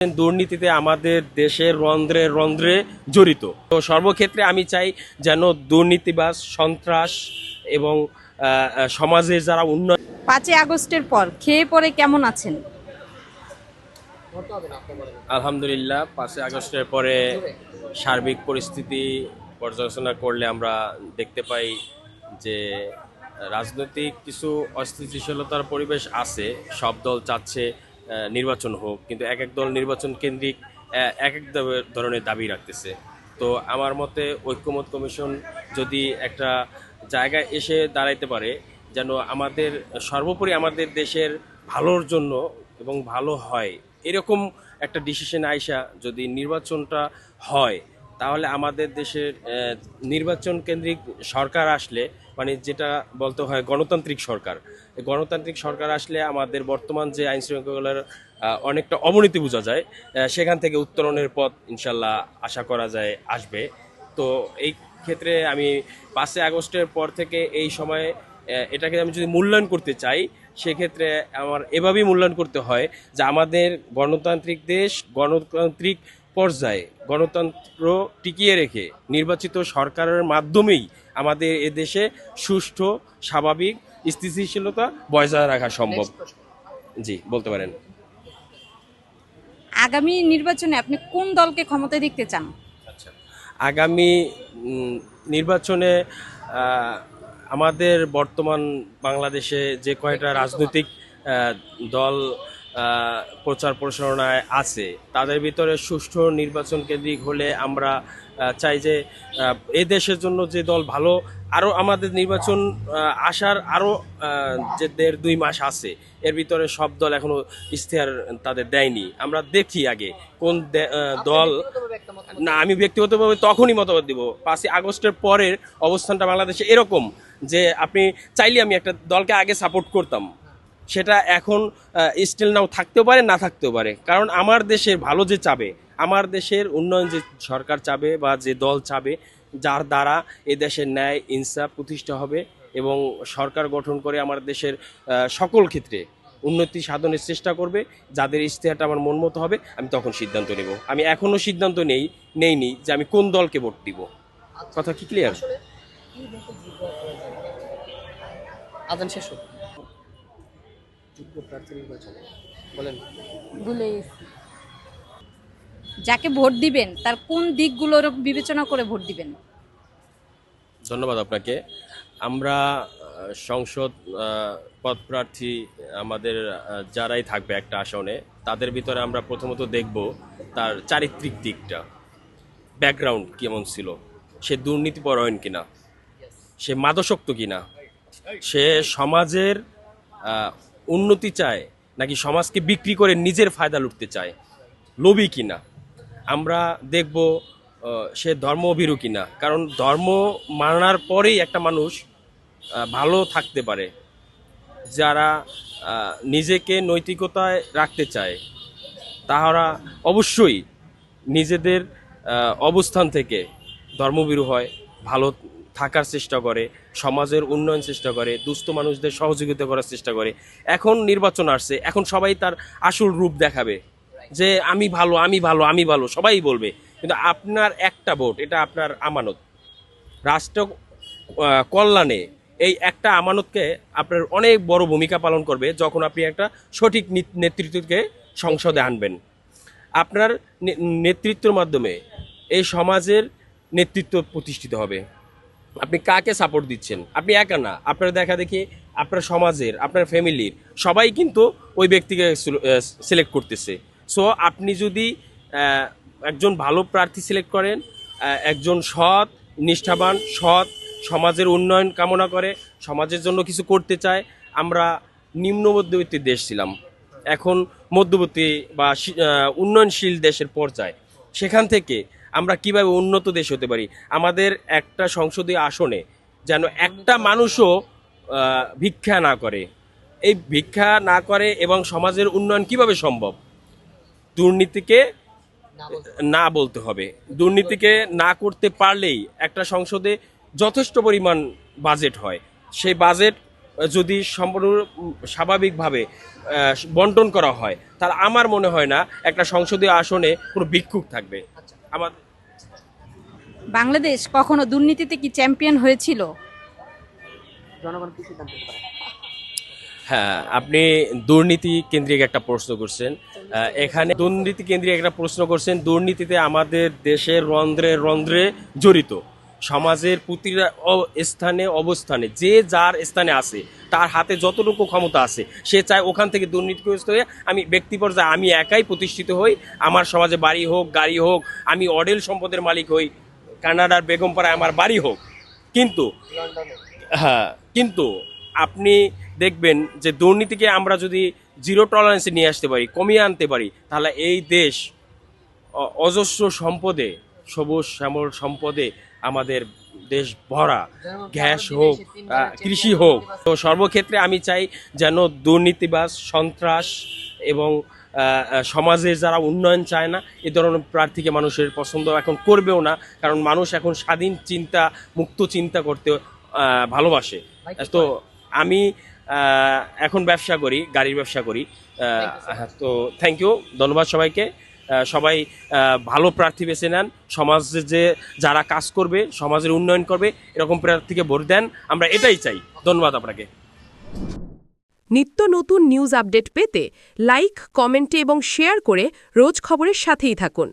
দুর্নীতিতে আমাদের দেশের রন্ধ্রে রন্ধ্রে জড়িত। তো সর্বক্ষেত্রে আমি চাই যেন দুর্নীতিবাজ সন্ত্রাস এবং আহ, যারা উন্নয়ন পাঁচই আগস্টের পর খেয়ে পরে কেমন আছেন? আলহামদুলিল্লাহ পাঁচই আগস্টের পরে সার্বিক পরিস্থিতি পর্যালোচনা করলে আমরা দেখতে পাই যে রাজনৈতিক কিছু অস্থিতিশীলতার পরিবেশ আছে সব দল চাচ্ছে নির্বাচন হোক, কিন্তু এক এক দল নির্বাচন কেন্দ্রিক এক এক ধরনের দাবি রাখতেছে। তো আমার মতে ঐক্যমত কমিশন যদি একটা জায়গায় এসে দাঁড়াইতে পারে, যেন আমাদের, সর্বোপরি আমাদের দেশের ভালোর জন্য এবং ভালো হয়, এরকম একটা ডিসিশন আইসা যদি নির্বাচনটা হয় তাহলে আমাদের দেশের নির্বাচন কেন্দ্রিক সরকার আসলে মানে যেটা বলতে হয় গণতান্ত্রিক সরকার গণতান্ত্রিক সরকার আসলে আমাদের বর্তমান যে আইন শৃঙ্খলার অনেকটা অবনতি বোঝা যায় সেখান থেকে উত্তরণের পথ ইনশাল্লাহ আশা করা যায় আসবে। তো এই ক্ষেত্রে আমি পাঁচই আগস্টের পর থেকে এই সময়ে এটাকে আমি যদি মূল্যায়ন করতে চাই, সেক্ষেত্রে আমার এভাবেই মূল্যায়ন করতে হয় যে আমাদের গণতান্ত্রিক দেশ, গণতান্ত্রিক পর্যায়ে গণতন্ত্র টিকিয়ে রেখে নির্বাচিত সরকারের মাধ্যমেই আমাদের এদেশে সুষ্ঠু স্বাভাবিক স্থিতিশীলতা বজায় রাখা সম্ভব। জি বলতে পারেন। আগামী নির্বাচনে আপনি কোন দলকে ক্ষমতায় দেখতে চান? আচ্ছা। আগামী নির্বাচনে আমাদের বর্তমান বাংলাদেশে যে কয়টা রাজনৈতিক দল প্রচার প্রসারণায় আছে। তাদের ভিতরে সুষ্ঠু নির্বাচন কেন্দ্রিক হলে আমরা চাই যে এ দেশের জন্য যে দল ভালো আরও আমাদের নির্বাচন আসার আরও যে দেড় দুই মাস আছে এর ভিতরে সব দল এখনও ইশতেহার তাদের দেয়নি। আমরা দেখি আগে কোন দে- দল না আমি ব্যক্তিগতভাবে তখনই মতামত দিব। পাঁচই আগস্টের পরের অবস্থানটা বাংলাদেশে এরকম যে আপনি চাইলে আমি একটা দলকে আগে সাপোর্ট করতাম। সেটা এখন স্টিল নাও থাকতেও পারে, না থাকতেও পারে। কারণ আমার দেশের ভালো যে চাবে, আমার দেশের উন্নয়ন যে সরকার চাবে বা যে দল চাবে, যার দ্বারা এ দেশের ন্যায়, ইনসাফ প্রতিষ্ঠা হবে এবং সরকার গঠন করে আমার দেশের সকল ক্ষেত্রে উন্নতি সাধনের চেষ্টা করবে, যাদের ইশতেহারটা আমার মন মতো হবে, আমি তখন সিদ্ধান্ত নেব। আমি এখনও সিদ্ধান্ত নেই, নেইনি যে আমি কোন দলকে ভোট দিব। কথা কি ক্লিয়ার আদান শেষ যোগ্য প্রার্থী নির্বাচন? বলেন। ভুলে যাকে ভোট দিবেন তার কোন দিকগুলোর বিবেচনা করে ভোট দিবেন? ধন্যবাদ আপনাকে। আমরা সংসদ পদপ্রার্থী আমাদের যারাই থাকবে একটা আসনে তাদের ভিতরে আমরা প্রথমত দেখব তার চারিত্রিক দিকটা। ব্যাকগ্রাউন্ড কেমন ছিল? সে দুর্নীতিপরায়ণ কিনা? সে মাদসক্ত কিনা? সে সমাজের উন্নতি চায়, নাকি সমাজকে বিক্রি করে নিজের ফায়দা লুটতে চায়, লোভী কিনা? আমরা দেখব সে ধর্মভীরু কিনা। কারণ ধর্ম মানার পরেই একটা মানুষ ভালো থাকতে পারে, যারা নিজেকে নৈতিকতায় রাখতে চায়। তাহারা অবশ্যই নিজেদের অবস্থান থেকে ধর্মভীরু হয়, ভালো থাকার চেষ্টা করে, সমাজের উন্নয়ন চেষ্টা করে, দুস্থ মানুষদের সহযোগিতা করার চেষ্টা করে। এখন নির্বাচন আসছে, এখন সবাই তার আসল রূপ দেখাবে। যে আমি ভালো আমি ভালো আমি ভালো, সবাই বলবে। কিন্তু আপনার একটা ভোট, এটা আপনার আমানত। রাষ্ট্র কল্যাণে এই একটা আমানতকে আপনার অনেক বড় ভূমিকা পালন করবে যখন আপনি একটা সঠিক নেতৃত্বকে সংসদে আনবেন। আপনার নেতৃত্বের মাধ্যমে এই সমাজের নেতৃত্ব প্রতিষ্ঠিত হবে। আপনি কাকে সাপোর্ট দিচ্ছেন? আপনি একা না। আপনার দেখা দেখি আপনার সমাজের, আপনার ফ্যামিলির সবাই কিন্তু ওই ব্যক্তিকে সিলেক্ট করতেছে। সো আপনি যদি একজন ভালো প্রার্থী সিলেক্ট করেন একজন সৎ, নিষ্ঠাবান, সৎ, সমাজের উন্নয়ন কামনা করে, সমাজের জন্য কিছু করতে চায়, আমরা নিম্ন মধ্যবিত্ত দেশ ছিলাম। এখন মধ্যবর্তী বা উন্নয়নশীল দেশের পর্যায়ে। সেখান থেকে আমরা কীভাবে উন্নত দেশ হতে পারি? আমাদের একটা সংসদীয় আসনে যেন একটা মানুষও ভিক্ষা না করে। এই ভিক্ষা না করে এবং সমাজের উন্নয়ন কীভাবে সম্ভব? দুর্নীতিকে না বলতে হবে। দুর্নীতিকে না করতে পারলেই একটা সংসদে যথেষ্ট পরিমাণ বাজেট হয়। সেই বাজেট যদি সম্পূর্ণ স্বাভাবিকভাবে বন্টন করা হয় তাহলে আমার মনে হয় না একটা সংসদীয় আসনে কোনো ভিক্ষুক থাকবে। আমার বাংলাদেশ কখনো দুর্নীতিতে কি চ্যাম্পিয়ন হয়েছিল? জনগণ কি সিদ্ধান্ত নিতে পারে? হ্যাঁ আপনি দুর্নীতি কেন্দ্রিক একটা প্রশ্ন করছেন। এখানে দুর্নীতি কেন্দ্রিক একটা প্রশ্ন করছেন। দুর্নীতিতে আমাদের দেশের রন্ধ্রে রন্ধ্রে জড়িত। সমাজের প্রতিটা স্থানে অবস্থানে, যে যার স্থানে আছে, তার হাতে যতটুকু ক্ষমতা আছে, সে চায় ওখান থেকে দুর্নীতিগ্রস্ত হয়ে আমি ব্যক্তি পর্যায়ে আমি একাই প্রতিষ্ঠিত হই, আমার সমাজে বাড়ি হোক, গাড়ি হোক, আমি অডেল সম্পদের মালিক হই, কানাডার বেগমপাড়ায় আমার বাড়ি হোক। কিন্তু হ্যাঁ কিন্তু আপনি দেখবেন যে দুর্নীতিকে আমরা যদি জিরো টলারেন্সে নিয়ে আসতে পারি, কমিয়ে আনতে পারি, তাহলে এই দেশ অজস্র সম্পদে, সবুজ শ্যামল সম্পদে আমাদের দেশ ভরা গ্যাস হোক কৃষি হোক। তো সর্বক্ষেত্রে আমি চাই যেন দুর্নীতিবাজ সন্ত্রাস এবং সমাজের যারা উন্নয়ন চায় না এ ধরনের প্রার্থীকে মানুষের পছন্দ এখন করবেও না কারণ মানুষ এখন স্বাধীন চিন্তা মুক্ত চিন্তা করতে ভালোবাসে। তো আমি এখন ব্যবসা করি গাড়ির ব্যবসা করি. হ্যাঁ, তো থ্যাংক ইউ ধন্যবাদ সবাইকে। সবাই ভালো প্রার্থী বেছে নেন। সমাজে যে যারা কাজ করবে, সমাজের উন্নয়ন করবে, এরকম প্রার্থীকে ভোট দেন। আমরা এটাই চাই। ধন্যবাদ আপনাকে। নিত্য নতুন নিউজ আপডেট পেতে লাইক কমেন্টে এবং শেয়ার করে রোজ খবরের সাথেই থাকুন।